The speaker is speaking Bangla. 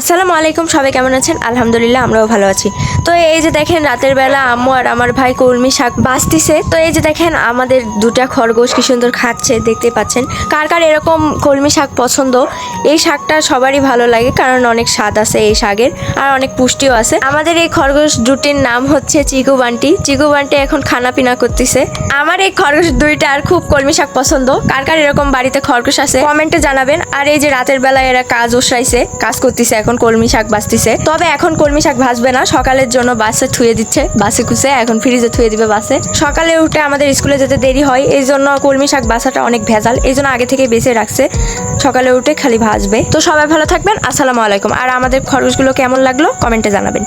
আসসালামু আলাইকুম, সবাই কেমন আছেন? আলহামদুলিল্লাহ, আমরাও ভালো আছি। তো এই যে দেখেন, রাতের বেলা আম্মু আর আমার ভাই কলমি শাক বাঁচতিছে। তো এই যে দেখেন, আমাদের দুটা খরগোশ কি সুন্দর খাচ্ছে দেখতে পাচ্ছেন। কার কার এরকম কলমি শাক পছন্দ? এই শাকটা সবারই ভালো লাগে, কারণ অনেক স্বাদ আছে এই শাকের, আর অনেক পুষ্টিও আছে। আমাদের এই খরগোশ দুটির নাম হচ্ছে চিকু বান্টি। চিকু বান্টি এখন খানা পিনা করতেছে। আমার এই খরগোশ দুইটা আর খুব কলমি শাক পছন্দ। কার কার এরকম বাড়িতে খরগোশ আছে, কমেন্টে জানাবেন। আর এই যে রাতের বেলা এরা কাজ ওসরাইছে কাজ করতেছে এখন। কলমি শাক বাঁচতেছে। তবে এখন কলমি শাক ভাসবে না, সকালের জন্য বাসে থুয়ে দিচ্ছে, বাসে কুসে এখন ফ্রিজে থুয়ে দিবে বাসে। সকালে উঠে আমাদের স্কুলে যেতে দেরি হয়, এই জন্য কলমি শাক বাসাটা অনেক ভেজাল, এই জন্য আগে থেকে বেঁচে রাখছে। সকালে উঠে খালি ভাসবে। তো সবাই ভালো থাকবেন, আসসালামু আলাইকুম। আর আমাদের খরগোশগুলো কেমন লাগল, কমেন্টে জানাবেন।